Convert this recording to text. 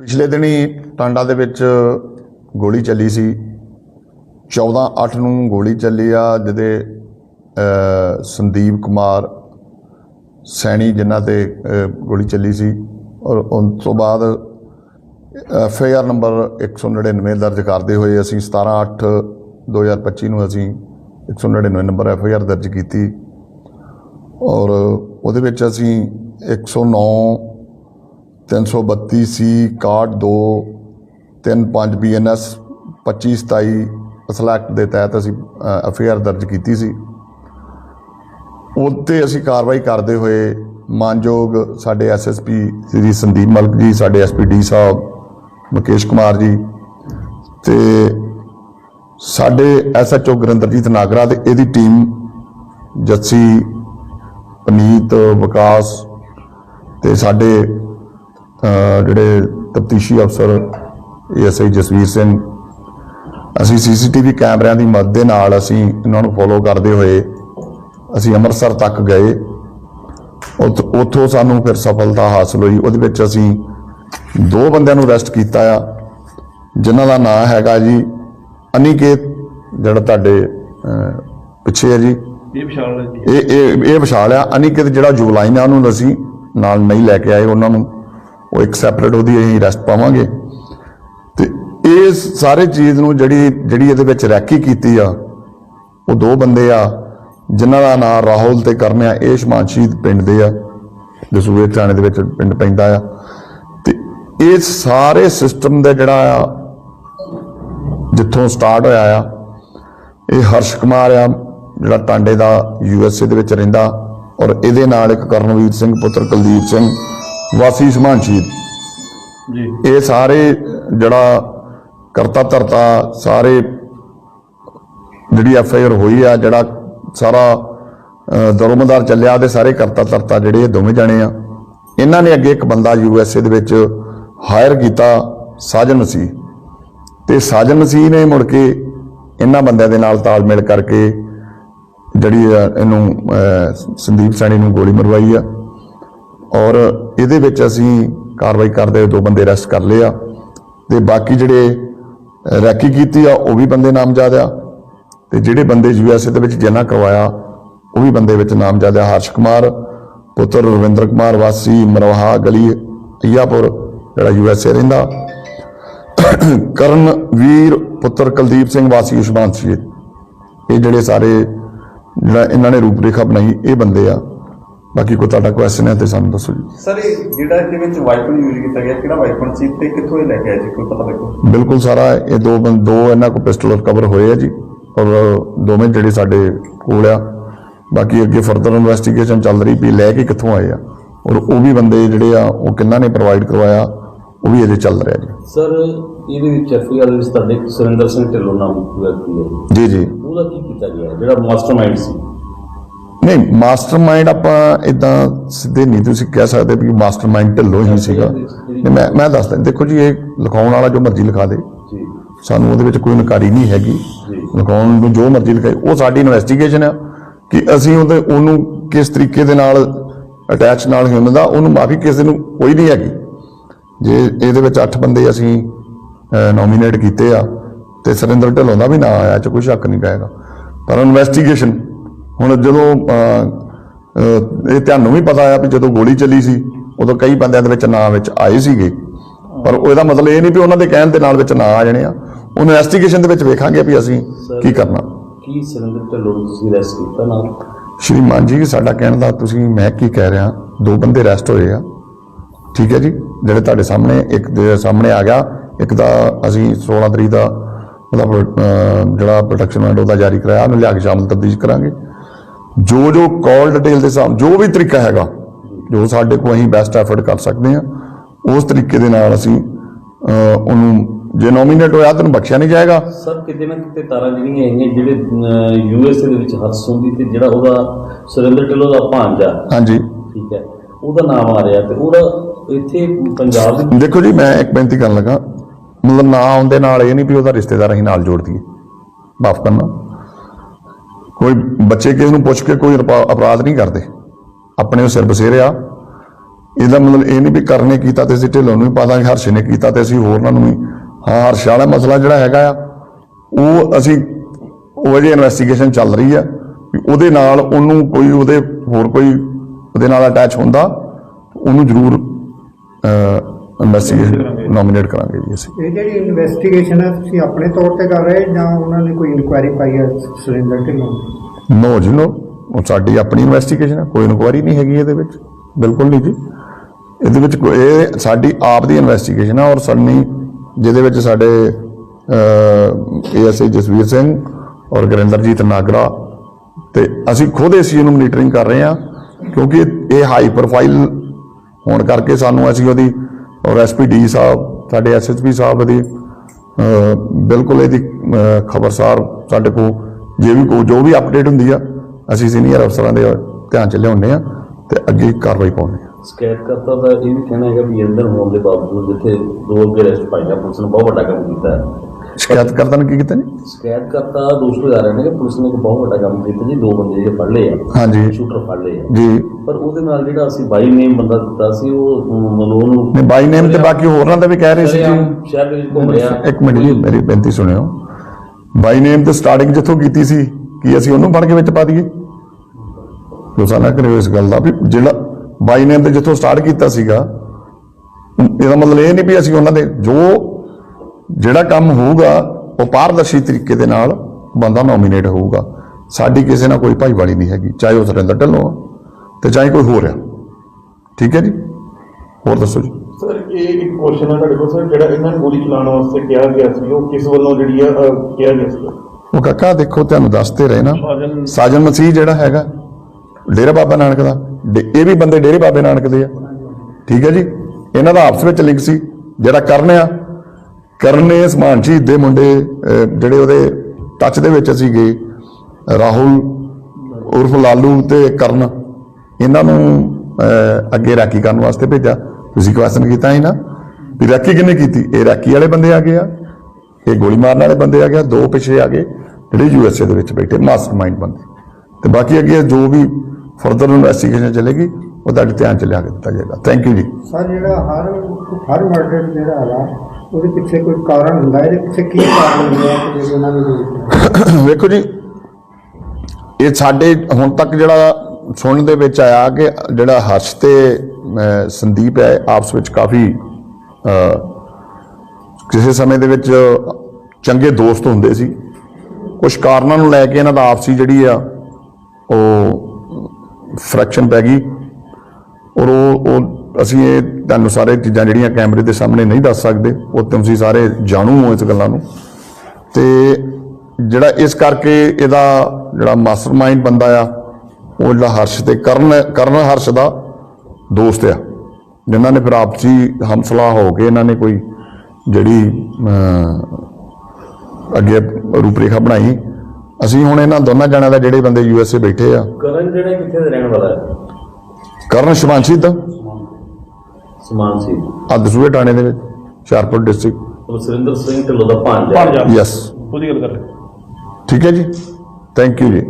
ਪਿਛਲੇ ਦਿਨੀ ਟਾਂਡਾ ਦੇ ਵਿੱਚ ਗੋਲੀ ਚੱਲੀ ਸੀ। 14 8 ਨੂੰ ਗੋਲੀ ਚੱਲੀ ਆ, ਜਿਹਦੇ ਸੰਦੀਪ ਕੁਮਾਰ ਸੈਣੀ ਜਿਨ੍ਹਾਂ ਤੇ ਗੋਲੀ ਚੱਲੀ ਸੀ। ਔਰ ਉਸ ਤੋਂ ਬਾਅਦ, ਐਫ ਆਈ ਆਰ ਨੰਬਰ 199 ਦਰਜ ਕਰਦੇ ਹੋਏ ਅਸੀਂ 17 8 2025 ਨੂੰ ਅਸੀਂ 199 ਨੰਬਰ ਐਫ ਆਈ ਆਰ ਦਰਜ ਕੀਤੀ। ਔਰ ਉਹਦੇ ਵਿੱਚ ਅਸੀਂ 109 332 ਸੀ 61 2 35 ਬੀਐਨਐਸ 25 27 ਅਸਲ ਐਕਟ ਦੇ ਤਹਿਤ ਅਸੀਂ ਐਫ ਆਈ ਆਰ ਦਰਜ ਕੀਤੀ ਸੀ। ਉੱਤੇ ਅਸੀਂ ਕਾਰਵਾਈ ਕਰਦੇ ਹੋਏ ਮਾਨਯੋਗ ਸਾਡੇ ਐਸਐਸਪੀ ਸ੍ਰੀ ਸੰਦੀਪ ਮਲਕ ਜੀ, ਸਾਡੇ ਐਸਪੀਡੀ ਸਾਹਿਬ, ਮੁਕੇਸ਼ ਕੁਮਾਰ ਜੀ ਤੇ ਸਾਡੇ ਐਸਐਚਓ ਗੁਰਿੰਦਰਜੀਤ ਨਾਗਰਾ ਤੇ ਇਹਦੀ ਟੀਮ ਜੱਸੀ, ਪਨੀਤ, ਵਿਕਾਸ ਤੇ ਸਾਡੇ ਜਿਹੜੇ ਤਫਤੀਸ਼ੀ ਅਫਸਰ ਏਐਸਆਈ ਜਸਵੀਰ ਸਿੰਘ ਅਸੀਂ ਸੀਸੀਟੀਵੀ ਕੈਮਰਿਆਂ ਦੀ ਮਦਦ ਦੇ ਨਾਲ ਅਸੀਂ ਇਹਨਾਂ ਨੂੰ ਫੋਲੋ ਕਰਦੇ ਹੋਏ ਅਸੀਂ ਅੰਮ੍ਰਿਤਸਰ ਤੱਕ ਗਏ। ਉੱਥ- ਉੱਥੋਂ ਸਾਨੂੰ ਫਿਰ ਸਫਲਤਾ ਹਾਸਲ ਹੋਈ। ਉਹਦੇ ਵਿੱਚ ਅਸੀਂ ਦੋ ਬੰਦਿਆਂ ਨੂੰ ਅਰੈਸਟ ਕੀਤਾ ਆ ਜਿਨ੍ਹਾਂ ਦਾ ਨਾਮ ਹੈਗਾ ਜੀ ਅਨਿਕੇਤ ਜਿਹੜਾ ਤੁਹਾਡੇ ਪਿੱਛੇ ਹੈ ਜੀ। ਇਹ ਵਿਸ਼ਾਲ ਹੈ ਜੀ। ਇਹ ਇਹ ਇਹ ਵਿਸ਼ਾਲ ਆ। ਅਨਿਕੇਤ ਜਿਹੜਾ ਜੁਬਲਾਈਨ ਆ ਉਹਨੂੰ ਅਸੀਂ ਨਾਲ ਨਹੀਂ ਲੈ ਕੇ ਆਏ। ਉਹਨਾਂ ਨੂੰ ਉਹ ਇੱਕ ਸੈਪਰੇਟ ਉਹਦੀ ਅਸੀਂ ਰੈਸਟ ਪਾਵਾਂਗੇ। ਤੇ ਇਹ ਸਾਰੇ ਚੀਜ਼ ਨੂੰ ਜਿਹੜੀ ਜਿਹੜੀ ਇਹਦੇ ਵਿੱਚ ਰੈਕੀ ਕੀਤੀ ਆ, ਉਹ ਦੋ ਬੰਦੇ ਆ, ਜਿਨ੍ਹਾਂ ਦਾ ਨਾਮ ਰਾਹੁਲ ਤੇ ਕਰਨ ਆ ਇਹ ਸ਼ਮਾਨਸ਼ੀਦ ਪਿੰਡ ਦੇ ਆ, ਦਸੂਏ ਥਾਣੇ ਦੇ ਵਿੱਚ ਪਿੰਡ ਪੈਂਦਾ ਆ। ਤੇ ਇਹ ਸਾਰੇ ਸਿਸਟਮ ਦਾ ਜਿਹੜਾ ਆ, ਜਿੱਥੋਂ ਸਟਾਰਟ ਹੋਇਆ ਆ, ਇਹ ਹਰਸ਼ ਕੁਮਾਰ ਆ, ਜਿਹੜਾ ਟਾਂਡੇ ਦਾ ਯੂ ਐਸ ਏ ਦੇ ਵਿੱਚ ਰਹਿੰਦਾ, ਔਰ ਇਹਦੇ ਨਾਲ ਇੱਕ ਕਰਨਵੀਰ ਸਿੰਘ, ਪੁੱਤਰ ਕੁਲਦੀਪ ਸਿੰਘ ਵਾਸੀ ਸਮਾਨਸ਼ੀਦ ਜੀ। ਇਹ ਸਾਰੇ ਜਿਹੜਾ ਕਰਤਾ ਧਰਤਾ ਸਾਰੇ ਜਿਹੜੀ ਐਫ ਆਈ ਆਰ ਹੋਈ ਆ ਜਿਹੜਾ ਸਾਰਾ ਦਰਮਦਾਰ ਚੱਲਿਆ ਤੇ ਸਾਰੇ ਕਰਤਾ ਧਰਤਾ ਜਿਹੜੇ ਦੋਵੇਂ ਜਾਣੇ ਆ। ਇਹਨਾਂ ਨੇ ਅੱਗੇ ਇੱਕ ਬੰਦਾ ਯੂ ਐਸ ਏ ਦੇ ਵਿੱਚ ਹਾਇਰ ਕੀਤਾ ਸਾਜਨ ਮਸੀਹ। ਤੇ ਸਾਜਨ ਮਸੀਹ ਨੇ ਮੁੜ ਕੇ ਇਹਨਾਂ ਬੰਦਿਆਂ ਦੇ ਨਾਲ ਤਾਲਮੇਲ ਕਰਕੇ ਜਿਹੜੀ ਇਹਨੂੰ ਸੰਦੀਪ ਸੈਣੀ ਨੂੰ ਗੋਲੀ ਮਰਵਾਈ ਆ। ਔਰ ਇਹਦੇ ਵਿੱਚ ਅਸੀਂ ਕਾਰਵਾਈ ਕਰਦੇ ਹੋਏ ਦੋ ਬੰਦੇ ਅਰੈਸਟ ਕਰ ਲਏ ਆ। ਤੇ ਬਾਕੀ ਜਿਹੜੇ ਰੈਕੀ ਕੀਤੀ ਆ, ਉਹ ਵੀ ਬੰਦੇ ਨਾਮਜ਼ਦ ਆ। ਤੇ ਜਿਹੜੇ ਬੰਦੇ ਯੂਐਸਏ ਦੇ ਵਿੱਚ ਜਨਾ ਕਰਵਾਇਆ, ਉਹ ਵੀ ਬੰਦੇ ਵਿੱਚ ਨਾਮਜ਼ਦ ਆ। ਹਰਸ਼ ਕੁਮਾਰ, ਪੁੱਤਰ ਰਵਿੰਦਰ ਕੁਮਾਰ, ਵਾਸੀ ਮਰਵਾਹਾ ਗਲੀ ਅਯਾਪੁਰ ਜਿਹੜਾ ਯੂਐਸਏ ਰਹਿੰਦਾ। ਕਰਨ ਵੀਰ ਪੁੱਤਰ ਕੁਲਦੀਪ ਸਿੰਘ, ਵਾਸੀ ਉਸਮਾਨ ਸੀ ਇਹ ਜਿਹੜੇ ਸਾਰੇ, ਜਿਹੜਾ ਇਹਨਾਂ ਨੇ ਰੂਪਰੇਖਾ ਬਣਾਈ, ਇਹ ਬੰਦੇ ਆ। ਬਾਕੀ ਕੋਈ ਤੁਹਾਡਾ ਕੁਐਸਚਨ ਹੈ ਤੇ ਸਾਨੂੰ ਦੱਸੋ ਜੀ। ਸਰ ਇਹ ਜਿਹੜਾ ਇਹਦੇ ਵਿੱਚ ਵਾਈਪਨ ਯੂਜ਼ ਕੀਤਾ ਗਿਆ ਕਿਹੜਾ ਵਾਈਪਨ ਸੀ ਤੇ ਕਿੱਥੋਂ ਇਹ ਲੈ ਕੇ ਆਏ ਜੀ? ਕੋਈ ਪਤਾ ਲੱਗੋ? ਬਿਲਕੁਲ ਸਾਰਾ ਇਹ ਦੋ ਬੰ- ਦੋ ਇਹਨਾਂ ਕੋਲ ਪਿਸਟਲ ਰਿਕਵਰ ਹੋਏ ਆ ਜੀ ਔਰ ਦੋਵੇਂ ਜਿਹੜੇ ਸਾਡੇ ਕੋਲ ਆ। ਬਾਕੀ ਅੱਗੇ ਫਰਦਰ ਇਨਵੈਸਟੀਗੇਸ਼ਨ ਚੱਲ ਰਹੀ ਵੀ ਲੈ ਕੇ ਕਿੱਥੋਂ ਆਏ ਆ ਔਰ ਉਹ ਵੀ ਬੰਦੇ ਜਿਹੜੇ ਆ ਉਹ ਕਿੰਨਾਂ ਨੇ ਪ੍ਰੋਵਾਈਡ ਕਰਵਾਇਆ ਉਹ ਵੀ ਅਜੇ ਚੱਲ ਰਿਹਾ ਜੀ। ਸਰ ਇਹਦੇ ਵਿੱਚ ਐਫਆਈਆਰ ਵਿੱਚ ਤੁਹਾਡੇ ਸੁਰਿੰਦਰ ਸਿੰਘ ਢਿੱਲੋਂ ਨਾਮ ਵਿਅਕਤੀ ਹੈ। ਜੀ ਜੀ। ਉਹਦਾ ਕੀ ਕੀਤਾ ਗਿਆ? ਜਿਹੜਾ ਮਾਸਟਰਮਾਈਂਡ ਸੀ। ਨਹੀਂ ਮਾਸਟਰਮਾਈਂਡ ਆਪਾਂ ਇਦਾਂ ਸਿੱਧੇ ਨਹੀਂ ਤੁਸੀਂ ਕਹਿ ਸਕਦੇ ਵੀ ਮਾਸਟਰਮਾਈਂਡ ਢਿੱਲੋਂ ਹੀ ਸੀਗਾ। ਨਹੀਂ, ਮੈਂ ਮੈਂ ਦੱਸਦਾ ਦੇਖੋ ਜੀ ਇਹ ਲਿਖਾਉਣ ਵਾਲਾ ਜੋ ਮਰਜ਼ੀ ਲਿਖਾ ਦੇ। ਜੀ। ਸਾਨੂੰ ਉਹਦੇ ਵਿੱਚ ਕੋਈ ਨਕਾਰੀ ਨਹੀਂ ਹੈਗੀ। ਲਿਖਾਉਣ ਨੂੰ ਜੋ ਮਰਜ਼ੀ ਲਿਖਾਏ ਉਹ ਸਾਡੀ ਇਨਵੈਸਟੀਗੇਸ਼ਨ ਆ ਕਿ ਅਸੀਂ ਉਹਦੇ ਉਹਨੂੰ ਕਿਸ ਤਰੀਕੇ ਦੇ ਨਾਲ ਅਟੈਚ ਨਾਲ ਹੀ ਹੁੰਦਾ ਉਹਨੂੰ ਮਾਫੀ ਕਿਸੇ ਨੂੰ ਕੋਈ ਨਹੀਂ ਹੈਗੀ। ਜੇ ਇਹਦੇ ਵਿੱਚ 8 ਬੰਦੇ ਅਸੀਂ ਨੋਮੀਨੇਟ ਕੀਤੇ ਆ ਤੇ ਸਰਿੰਦਰ ਢਿੱਲੋਂ ਦਾ ਵੀ ਨਾਂ ਆਇਆ ਚ ਕੋਈ ਸ਼ੱਕ ਨਹੀਂ ਜਾਏਗਾ ਪਰ ਇਨਵੈਸਟੀਗੇਸ਼ਨ ਹੁਣ ਜਦੋਂ ਇਹ ਤੁਹਾਨੂੰ ਵੀ ਪਤਾ ਆ ਵੀ ਜਦੋਂ ਗੋਲੀ ਚੱਲੀ ਸੀ ਉਦੋਂ ਕਈ ਬੰਦਿਆਂ ਦੇ ਵਿੱਚ ਨਾਂ ਵਿੱਚ ਆਏ ਸੀਗੇ। ਪਰ ਉਹਦਾ ਮਤਲਬ ਇਹ ਨਹੀਂ ਵੀ ਉਹਨਾਂ ਦੇ ਕਹਿਣ ਦੇ ਨਾਲ ਵਿੱਚ ਨਾਂ ਆ ਜਾਣੇ ਆ। ਉਹ ਇਨਵੈਸਟੀਗੇਸ਼ਨ ਦੇ ਵਿੱਚ ਵੇਖਾਂਗੇ ਵੀ ਅਸੀਂ ਕੀ ਕਰਨਾ। ਕੀ ਸੁਰਿੰਦਰ ਢਿੱਲੋਂ ਨੂੰ ਤੁਸੀਂ ਅਰੈਸਟ ਕੀਤਾ ਨਾ ਸ਼੍ਰੀਮਾਨ ਜੀ ਸਾਡਾ ਕਹਿਣ ਦਾ ਤੁਸੀਂ ਮੈਂ ਕੀ ਕਹਿ ਰਿਹਾ ਦੋ ਬੰਦੇ ਅਰੈਸਟ ਹੋਏ ਆ। ਠੀਕ ਹੈ ਜੀ? ਜਿਹੜੇ ਤੁਹਾਡੇ ਸਾਹਮਣੇ ਇੱਕ ਦੇ ਸਾਹਮਣੇ ਆ ਗਿਆ। ਇੱਕ ਦਾ ਅਸੀਂ 16 ਤਰੀਕ ਦਾ ਉਹਦਾ ਜਿਹੜਾ ਪ੍ਰੋਟੈਕਸ਼ਨ ਆਰਡਰ ਉਹਦਾ ਜਾਰੀ ਕਰਾਇਆ ਉਹਨੂੰ ਲਿਆ ਕੇ ਸ਼ਾਮਲ ਤਬਦੀਲ ਕਰਾਂਗੇ। ਜੋ ਜੋ ਕਾਲ ਡਿਟੇਲ ਦੇ ਹਿਸਾਬ ਜੋ ਵੀ ਤਰੀਕਾ ਹੈਗਾ ਜੋ ਸਾਡੇ ਕੋਲ ਅਸੀਂ ਬੈਸਟ ਐਫਰਟ ਕਰ ਸਕਦੇ ਹਾਂ ਉਸ ਤਰੀਕੇ ਦੇ ਨਾਲ ਅਸੀਂ ਉਹਨੂੰ ਜੇ ਨੋਮੀਨੇਟ ਹੋਇਆ ਤਾਂ ਉਹਨੂੰ ਬਖਸ਼ਿਆ ਨਹੀਂ ਜਾਏਗਾ। ਸਰ ਕਿਤੇ ਨਾ ਕਿਤੇ ਤਾਰਾਂ ਜਿਹੜੀਆਂ ਹੈਗੀਆਂ ਜਿਹੜੇ ਯੂਐਸਏ ਦੇ ਵਿੱਚ ਹਰਸੋਂ ਤੇ ਜਿਹੜਾ ਉਹਦਾ ਸੁਰਿੰਦਰ ਢਿੱਲੋਂ ਦਾ ਭਾਂਜਾ ਹਾਂਜੀ। ਠੀਕ ਹੈ। ਉਹਦਾ ਨਾਮ ਆ ਰਿਹਾ ਤੇ ਉਹਦਾ ਇੱਥੇ ਪੰਜਾਬ ਦੇ ਦੇਖੋ ਜੀ ਮੈਂ ਇੱਕ ਬੇਨਤੀ ਕਰਨ ਲੱਗਾ। ਮਤਲਬ ਨਾ ਆਉਣ ਦੇ ਨਾਲ ਇਹ ਨਹੀਂ ਵੀ ਉਹਦਾ ਰਿਸ਼ਤੇਦਾਰ ਅਸੀਂ ਨਾਲ ਜੋੜ ਦਈਏ। ਮਾਫ ਕਰਨਾ। ਬੱਚੇ ਕਿਸੇ ਨੂੰ ਪੁੱਛ ਕੇ ਕੋਈ ਅਪਰਾਧ ਨਹੀਂ ਕਰਦੇ। ਆਪਣੇ ਉਹ ਸਿਰ ਬਸੇਰੇ ਆ। ਇਹਦਾ ਮਤਲਬ ਇਹ ਨਹੀਂ ਵੀ ਕਰਨੇ ਕੀਤਾ ਤੇ ਅਸੀਂ ਢਿੱਲੋਂ ਨੂੰ ਵੀ ਪਾ ਦਾਂਗੇ, ਹਰਸ਼ ਨੇ ਕੀਤਾ ਤੇ ਅਸੀਂ ਹੋਰਨਾਂ ਨੂੰ ਵੀ। ਹਾਂ, ਹਰਸ਼ ਵਾਲਾ ਮਸਲਾ ਜਿਹੜਾ ਹੈਗਾ ਆ, ਉਹ ਅਸੀਂ, ਉਹ ਅਜੇ ਇਨਵੈਸਟੀਗੇਸ਼ਨ ਚੱਲ ਰਹੀ ਆ ਉਹਦੇ ਨਾਲ ਉਹਨੂੰ ਕੋਈ ਉਹਦੇ ਹੋਰ ਕੋਈ ਉਹਦੇ ਨਾਲ ਅਟੈਚ ਹੁੰਦਾ, ਉਹਨੂੰ ਜ਼ਰੂਰ ਇਨਵੈਸਟੀਗੇਸ਼ਨ ਨੋਮੀਨੇਟ ਕਰਾਂਗੇ ਜੀ ਅਸੀਂ। ਇਹ ਜਿਹੜੀ ਇਨਵੈਸਟੀਗੇਸ਼ਨ ਹੈ ਤੁਸੀਂ ਆਪਣੇ ਤੌਰ ਤੇ ਕਰ ਰਹੇ ਜਾਂ ਉਹਨਾਂ ਨੇ ਕੋਈ ਇਨਕੁਆਇਰੀ ਪਾਈ ਹੈ ਸੁਰਿੰਦਰ ਢਿੱਲੋਂ? ਨੋ ਜੀ ਨੋ ਉਹ ਸਾਡੀ ਆਪਣੀ ਇਨਵੈਸਟੀਗੇਸ਼ਨ ਹੈ, ਕੋਈ ਇਨਕੁਆਇਰੀ ਨਹੀਂ ਹੈਗੀ ਇਹਦੇ ਵਿੱਚ, ਬਿਲਕੁਲ ਨਹੀਂ ਜੀ। ਇਹਦੇ ਵਿੱਚ ਕੋਈ ਇਹ ਸਾਡੀ ਆਪ ਦੀ ਇਨਵੈਸਟੀਗੇਸ਼ਨ ਹੈ ਔਰ ਸਾਡੀ, ਜਿਹਦੇ ਵਿੱਚ ਸਾਡੇ ਏਐਸਆਈ ਜਸਵੀਰ ਸਿੰਘ ਔਰ ਗੁਰਿੰਦਰਜੀਤ ਨਾਗਰਾ ਤੇ ਅਸੀਂ ਖੁਦ ਇਸ ਚੀਜ਼ ਨੂੰ ਮੋਨੀਟਰਿੰਗ ਕਰ ਰਹੇ ਹਾਂ, ਕਿਉਂਕਿ ਇਹ ਹਾਈ ਪ੍ਰੋਫਾਈਲ ਹੋਣ ਕਰਕੇ ਸਾਨੂੰ ਅਸੀਂ ਉਹਦੀ, ਔਰ ਐਸਪੀਡੀ ਸਾਹਿਬ, ਸਾਡੇ ਐਸਐਸਪੀ ਸਾਹਿਬ ਦੀ, ਅਹ, ਬਿਲਕੁਲ ਇਹਦੀ ਖਬਰਸਾਰ ਸਾਡੇ ਕੋਲ ਜੇ ਵੀ ਕੋਈ ਜੋ ਵੀ ਅਪਡੇਟ ਹੁੰਦੀ ਆ ਅਸੀਂ ਸੀਨੀਅਰ ਅਫਸਰਾਂ ਦੇ ਧਿਆਨ ਚ ਲਿਆਉਂਦੇ ਆ ਤੇ ਅੱਗੇ ਕਾਰਵਾਈ ਪਾਉਂਦੇ ਆ। ਸ਼ਿਕਾਇਤਕਰਤਾ ਦਾ ਇਹ ਵੀ ਕਹਿਣਾ ਹੈਗਾ ਵੀ ਅੰਦਰ ਹੋਣ ਦੇ ਬਾਵਜੂਦ ਜਿੱਥੇ ਦੋ ਅੱਗੇ ਰੈਸਟ ਪਾਈਆਂ ਪੁਲਿਸ ਨੇ ਬਹੁਤ ਵੱਡਾ ਕੰਮ ਕੀਤਾ ਹੈ। ਸ਼ਿਕਾਇਤ ਕਰਤਾ ਨੇ ਕੀ ਕੀਤਾ ਜੀ? ਸ਼ਿਕਾਇਤਕਰਤਾ ਦੋਸ਼ ਲਗਾ ਰਹੇ ਨੇ ਕਿ ਪੁਲਿਸ ਨੇ ਇੱਕ ਬਹੁਤ ਵੱਡਾ ਕੰਮ ਕੀਤਾ ਜੀ ਦੋ ਬੰਦੇ ਜਿਹੜੇ ਫੜ ਲਏ ਆ ਹਾਂਜੀ। ਸ਼ੂਟਰ ਫੜ ਲਏ ਆ। ਜੀ। ਪਰ ਉਹਦੇ ਨਾਲ ਜਿਹੜਾ ਅਸੀਂ ਬਾਈ ਨੇਮ ਬੰਦਾ ਦਿੱਤਾ ਸੀ ਉਹ ਅਮ, ਮਤਲਬ ਉਹਨੂੰ ਨੇ ਬਾਈ ਨੇਮ ਤੇ ਬਾਕੀ ਹੋਰਨਾਂ ਦਾ ਵੀ ਕਹਿ ਰਹੇ ਸੀ ਜੀ। ਸ਼ਹਿਰ ਦੇ ਵਿੱਚ ਘੁੰਮ ਰਿਹਾ। ਇੱਕ ਮਿੰਟ ਜੀ ਮੇਰੀ ਬੇਨਤੀ ਸੁਣਿਓ। ਬਾਈ ਨੇਮ ਤੇ ਸਟਾਰਟਿੰਗ ਜਿੱਥੋਂ ਕੀਤੀ ਸੀ, ਕੀ ਅਸੀਂ ਉਹਨੂੰ ਬਣ ਕੇ ਵਿੱਚ ਪਾ ਦਈਏ? ਗੁੱਸਾ ਨਾ ਕਰਿਓ ਇਸ ਗੱਲ ਦਾ ਵੀ ਜਿਹੜਾ ਬਾਈ ਨੇਮ ਤੇ ਜਿੱਥੋਂ ਸਟਾਰਟ ਕੀਤਾ ਸੀਗਾ, ਇਹਦਾ ਮਤਲਬ ਇਹ ਨਹੀਂ ਵੀ ਅਸੀਂ ਉਹਨਾਂ ਦੇ ਜੋ ਜਿਹੜਾ ਕੰਮ ਹੋਊਗਾ, ਉਹ ਪਾਰਦਰਸ਼ੀ ਤਰੀਕੇ ਦੇ ਨਾਲ ਬੰਦਾ ਨੋਮੀਨੇਟ ਹੋਊਗਾ। ਸਾਡੀ ਕਿਸੇ ਨਾਲ ਕੋਈ ਭਾਈਵਾਲੀ ਨਹੀਂ ਹੈਗੀ, ਚਾਹੇ ਉਹ ਸੁਰਿੰਦਰ ਢਿੱਲੋਂ ਆ ਤੇ ਚਾਹੇ ਕੋਈ ਹੋਰ ਆ। ਠੀਕ ਹੈ ਜੀ? ਹੋਰ ਦੱਸੋ ਜੀ। ਸਰ ਇਹ ਇੱਕ ਕੁਐਸਚਨ ਹੈ ਤੁਹਾਡੇ ਕੋਲ ਸਰ ਜਿਹੜਾ ਇਹਨਾਂ ਨੂੰ ਗੋਲੀ ਚਲਾਉਣ ਵਾਸਤੇ ਕਿਹਾ ਗਿਆ ਸੀ ਉਹ ਕਿਸ ਵੱਲੋਂ ਜਿਹੜੀ ਆ ਅਹ, ਕਿਹਾ ਗਿਆ ਸੀ? ਉਹ ਕਾਕਾ ਦੇਖੋ ਤੁਹਾਨੂੰ ਦੱਸਦੇ ਰਹੇ ਨਾ। ਸਾਜਨ ਸਾਜਨ ਮਸੀਹ ਜਿਹੜਾ ਹੈਗਾ ਡੇਰਾ ਬਾਬਾ ਨਾਨਕ ਦਾ। ਡੇ- ਇਹ ਵੀ ਬੰਦੇ ਡੇਰੇ ਬਾਬੇ ਨਾਨਕ ਦੇ ਆ। ਠੀਕ ਹੈ ਜੀ? ਇਹਨਾਂ ਦਾ ਆਪਸ ਵਿੱਚ ਲਿੰਕ ਸੀ। ਜਿਹੜਾ ਕਰਨ ਆ ਕਰਨ ਨੇ ਸਮਾਨ ਸ਼ਹੀਦ ਦੇ ਮੁੰਡੇ ਅਹ, ਜਿਹੜੇ ਉਹਦੇ ਟੱਚ ਦੇ ਵਿੱਚ ਸੀਗੇ ਰਾਹੁਲ ਉਰਫ ਲਾਲੂ ਤੇ ਕਰਨ। ਇਹਨਾਂ ਨੂੰ ਅਹ, ਅੱਗੇ ਰਾਖੀ ਕਰਨ ਵਾਸਤੇ ਭੇਜਿਆ। ਤੁਸੀਂ ਕੁਐਸਚਨ ਕੀਤਾ ਸੀ ਨਾ ਵੀ ਰਾਖੀ ਕਿਹਨੇ ਕੀਤੀ? ਇਹ ਰਾਖੀ ਵਾਲੇ ਬੰਦੇ ਆ ਗਏ ਆ ਇਹ ਗੋਲੀ ਮਾਰਨ ਵਾਲੇ ਬੰਦੇ ਆ ਗਿਆ ਦੋ ਪਿੱਛੇ ਆ ਗਏ ਜਿਹੜੇ ਯੂਐਸਏ ਦੇ ਵਿੱਚ ਬੈਠੇ ਮਾਸਟਰਮਾਈਂਡ ਬੰਦੇ। ਤੇ ਬਾਕੀ ਅੱਗੇ ਜੋ ਵੀ ਫਰਦਰ ਇਨਵੈਸਟੀਗੇਸ਼ਨ ਚੱਲੇਗੀ ਉਹ ਤੁਹਾਡੇ ਧਿਆਨ ਚ ਲਿਆ ਕੇ ਦਿੱਤਾ ਜਾਏਗਾ। ਥੈਂਕ ਯੂ ਜੀ। ਸਰ ਜਿਹੜਾ ਹਰ ਹਰ ਮਰਡਰ ਜਿਹੜਾ ਹੈਗਾ ਉਹਦੇ ਪਿੱਛੇ ਕੋਈ ਕਾਰਨ ਹੁੰਦਾ ਹੈ? ਇਹਦੇ ਪਿੱਛੇ ਕੀ ਕਾਰਨ ਹੁੰਦਾ ਹੈ? ਜਿਹੜੇ ਉਹਨਾਂ ਨੂੰ ਵੇਖੋ ਜੀ ਇਹ ਸਾਡੇ ਹੁਣ ਤੱਕ ਜਿਹੜਾ ਸੁਣਨ ਦੇ ਵਿੱਚ ਆਇਆ ਕਿ ਜਿਹੜਾ ਹਰਸ਼ ਤੇ ਅਹ, ਸੰਦੀਪ ਹੈ ਆਪਸ ਵਿੱਚ ਕਾਫੀ ਕਿਸੇ ਸਮੇਂ ਦੇ ਵਿੱਚ ਚੰਗੇ ਦੋਸਤ ਹੁੰਦੇ ਸੀ। ਕੁਝ ਕਾਰਨਾਂ ਨੂੰ ਲੈ ਕੇ ਇਹਨਾਂ ਦਾ ਆਪਸੀ ਜਿਹੜੀ ਆ ਉਹ ਫ੍ਰੈਕਸ਼ਨ ਪੈ ਗਈ। ਔਰ ਉਹ ਉਹ ਅਸੀਂ ਇਹ ਤੁਹਾਨੂੰ ਸਾਰੇ ਚੀਜ਼ਾਂ ਜਿਹੜੀਆਂ ਕੈਮਰੇ ਦੇ ਸਾਹਮਣੇ ਨਹੀਂ ਦੱਸ ਸਕਦੇ ਉਹ ਤੁਸੀਂ ਸਾਰੇ ਜਾਣੂ ਹੋ ਇਸ ਗੱਲਾਂ ਨੂੰ। ਤੇ ਜਿਹੜਾ ਇਸ ਕਰਕੇ ਇਹਦਾ ਜਿਹੜਾ ਮਾਸਟਰਮਾਈਂਡ ਬੰਦਾ ਆ ਉਹ ਜਿਹੜਾ ਹਰਸ਼ ਤੇ ਕਰਨ ਕਰਨ ਹਰਸ਼ ਦਾ ਦੋਸਤ ਆ। ਜਿਨ੍ਹਾਂ ਨੇ ਫਿਰ ਆਪਸੀ ਹਮਸਲਾ ਹੋ ਕੇ ਇਹਨਾਂ ਨੇ ਕੋਈ ਜਿਹੜੀ ਅੱਗੇ ਰੂਪਰੇਖਾ ਬਣਾਈ। ਅਸੀਂ ਹੁਣ ਇਹਨਾਂ ਦੋਨਾਂ ਜਣਿਆਂ ਦਾ ਜਿਹੜੇ ਬੰਦੇ ਯੂਐਸਏ ਬੈਠੇ ਆ। ਕਰਨ ਜਿਹੜਾ ਕਿੱਥੇ ਦਾ ਰਹਿਣ ਵਾਲਾ ਹੈ? ਕਰਨ ਸ਼ਿਵਾਂਸ਼ੀ ਦਾ। ਸਮਾਨ ਸੀ ਆ ਦਸੂਏ ਟਾਣੇ ਦੇ ਵਿੱਚ ਹੁਸ਼ਿਆਰਪੁਰ ਡਿਸਟ੍ਰਿਕਟ ਉਹ ਸੁਰਿੰਦਰ ਸਿੰਘ ਢਿੱਲੋਂ ਦਾ ਭਾਂਜਾ। ਯੈਸ ਉਹਦੀ ਗੱਲ ਕਰ ਰਹੇ। ਠੀਕ ਹੈ ਜੀ। ਥੈਂਕ ਯੂ ਜੀ।